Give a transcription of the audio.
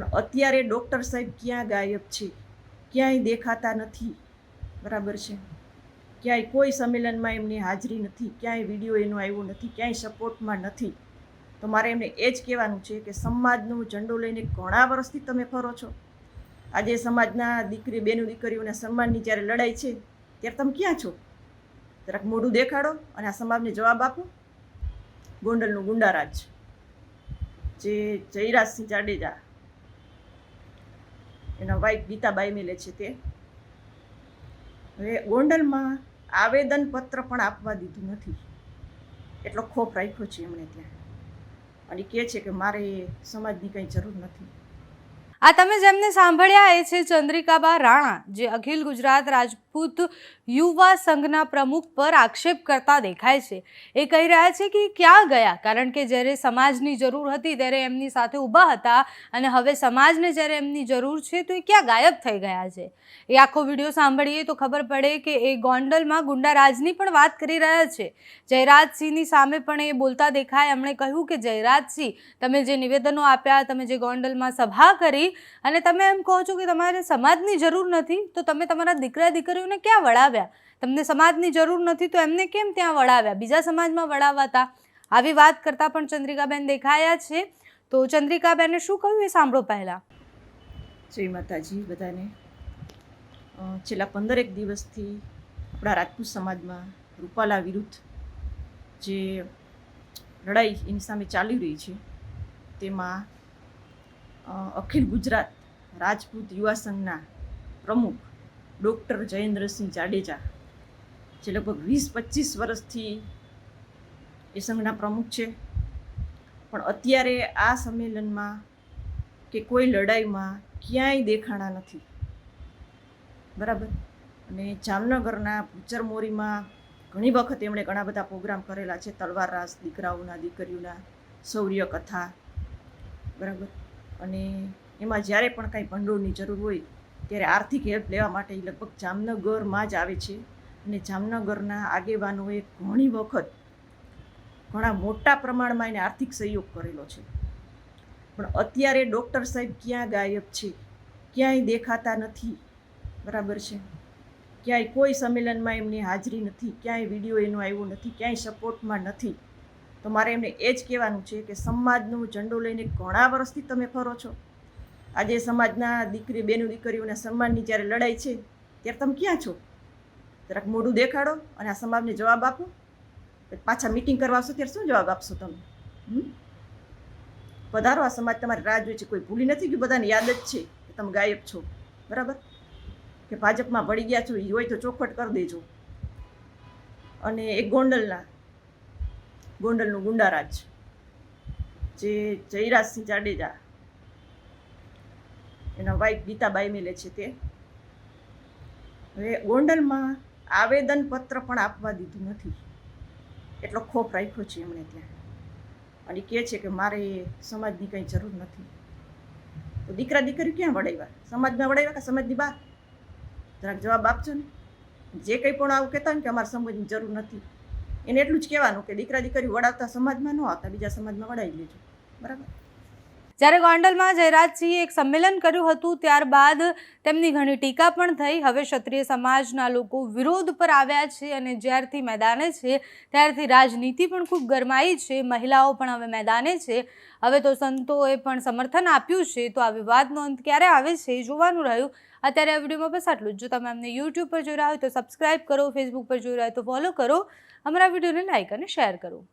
પણ અત્યારે ડૉક્ટર સાહેબ ક્યાં ગાયબ છે? ક્યાંય દેખાતા નથી. બરાબર છે? ક્યાંય કોઈ સંમેલનમાં એમની હાજરી નથી. ક્યાંય વીડિયો એનો આવ્યો નથી. ક્યાંય સપોર્ટમાં નથી. તો મારે એમને એ જ કહેવાનું છે કે સમાજનો ઝંડો લઈને ઘણા વર્ષથી તમે ફરો છો. આજે સમાજના દીકરી, બેનું, દીકરીઓના સન્માનની જ્યારે લડાઈ છે, ત્યારે તમે ક્યાં છો? જરાક મોઢું દેખાડો અને આ સમાજને જવાબ આપો. ગોંડલનું ગુંડારાજ. જે જયરાજસિંહ જાડેજા એના વાઇફ ગીતાબાઈ મેલે છે તે. હવે ગોંડલમાં આવેદનપત્ર પણ આપવા દીધું નથી. એટલો ખોફ રાખ્યો છે એમણે ત્યાં. અને કહે છે કે મારે સમાજની કંઈ જરૂર નથી. આ તમે જેમને સાંભળ્યા એ છે ચંદ્રિકાબા રાણા, જે અખિલ ગુજરાત રાજપૂત યુવા સંઘના પ્રમુખ પર આક્ષેપ કરતા દેખાય છે. એ કહી રહ્યા છે કે ક્યાં ગયા? કારણ કે જ્યારે સમાજની જરૂર હતી ત્યારે એમની સાથે ઊભા હતા અને હવે સમાજને જ્યારે એમની જરૂર છે તો એ ક્યાં ગાયબ થઈ ગયા છે? એ આખો વીડિયો સાંભળીએ તો ખબર પડે કે એ ગોંડલમાં ગુંડારાજની પણ વાત કરી રહ્યા છે. જયરાજસિંહની સામે પણ એ બોલતા દેખાય. એમણે કહ્યું કે, જયરાજસિંહ, તમે જે નિવેદનો આપ્યા, તમે જે ગોંડલમાં સભા કરી અને તમે એમ કહો છો કે તમારે સમાજની જરૂર નથી, તો તમે તમારા દીકરા દીકરીઓને ક્યાં વળાવ્યા? તમને સમાજની જરૂર નથી તો એમને કેમ ત્યાં વળાવ્યા? બીજા સમાજમાં વળાવાતા. આવી વાત કરતાં પણ ચંદ્રિકાબેન દેખાયા છે. તો ચંદ્રિકાબેને શું કહ્યું એ સાંભળો પહેલાં. જય માતાજી બધાને. છેલ્લા પંદરેક દિવસથી આપણા રાજપૂત સમાજમાં રૂપાલા વિરુદ્ધ જે લડાઈ એની સામે ચાલી રહી છે, તેમાં અખિલ ગુજરાત રાજપૂત યુવા સંઘના પ્રમુખ ડૉક્ટર જયેન્દ્રસિંહ જાડેજા, જે લગભગ વીસ પચીસ વર્ષથી એ સંઘના પ્રમુખ છે. પણ અત્યારે આ સંમેલનમાં કે કોઈ લડાઈમાં ક્યાંય દેખાણા નથી. બરાબર? અને જામનગરના ભૂચર ઘણી વખત એમણે ઘણા બધા પ્રોગ્રામ કરેલા છે. તલવાર રાસ, દીકરાઓના, દીકરીઓના, શૌર્ય કથા. બરાબર? અને એમાં જ્યારે પણ કાંઈ ભંડોળની જરૂર હોય ત્યારે આર્થિક હેલ્પ લેવા માટે એ લગભગ જામનગરમાં જ આવે છે. અને જામનગરના આગેવાનોએ ઘણી વખત ઘણા મોટા પ્રમાણમાં એને આર્થિક સહયોગ કરેલો છે. પણ અત્યારે ડૉક્ટર સાહેબ ક્યાં ગાયબ છે? ક્યાંય દેખાતા નથી. બરાબર છે? ક્યાંય કોઈ સંમેલનમાં એમની હાજરી નથી. ક્યાંય વીડિયો એનો આવ્યો નથી. ક્યાંય સપોર્ટમાં નથી. તો મારે એમને એ જ કહેવાનું છે કે સમાજનો ઝંડો લઈને ઘણા વર્ષથી તમે ફરો છો. આજે સમાજના દીકરી બેનું દીકરીઓના સન્માનની જ્યારે લડાઈ છે, ત્યારે તમે ક્યાં છો? જરાક મોઢું દેખાડો અને આ સમાજને જવાબ આપો. પાછા મિટિંગ કરવા આવશો ત્યારે શું જવાબ આપશો તમે? પધારો, આ સમાજ તમારી રાહ જોઈ છે, કોઈ ભૂલી નથી ગયું, બધાને યાદ જ છે કે તમે ગાયબ છો. બરાબર? કે ભાજપમાં ભળી ગયા છો એ હોય તો ચોખવટ કરી દેજો. અને એક ગોંડલના, ગોંડલનું ગુંડારાજ જે જયરાજસિંહ જાડેજા એના વાઇફ ગીતાબાઈ મેલે છે તે. હવે ગોંડલમાં આવેદનપત્ર પણ આપવા દીધું નથી. એટલો ખોફ રાખ્યો છે એમણે ત્યાં. અને કહે છે કે મારે સમાજની કંઈ જરૂર નથી. તો દીકરા દીકરી ક્યાં વડાવ્યા? સમાજમાં વડાવ્યા કે સમાજની બહાર? જરાક જવાબ આપજો ને. જે કંઈ પણ આવું કહેતા ને કે અમારે સમાજની જરૂર નથી. એને એટલું જ કહેવાનું કે દીકરા દીકરી વડાવતા સમાજમાં ન આવતા, બીજા સમાજમાં વડાવી લેજો. બરાબર? જ્યારે ગોંડલમાં જયરાજસિંહે એક સંમેલન કર્યું હતું, ત્યારબાદ તેમની ઘણી ટીકા પણ થઈ. હવે ક્ષત્રિય સમાજના લોકો વિરોધ પર આવ્યા છે અને જ્યારથી મેદાને છે, ત્યારથી રાજનીતિ પણ ખૂબ ગરમાઈ છે. મહિલાઓ પણ હવે મેદાને છે. હવે તો સંતોએ પણ સમર્થન આપ્યું છે. તો આ વિવાદનો અંત ક્યારે આવે છે એ જોવાનું રહ્યું. અત્યારે આ વિડીયોમાં બસ આટલું જ. જો તમે અમને યુટ્યુબ પર જોઈ રહ્યા હોય તો સબસ્ક્રાઇબ કરો ફેસબુક પર જોઈ રહ્યા હોય તો ફોલો કરો. અમારા વિડીયોને લાઇક અને શેર કરો.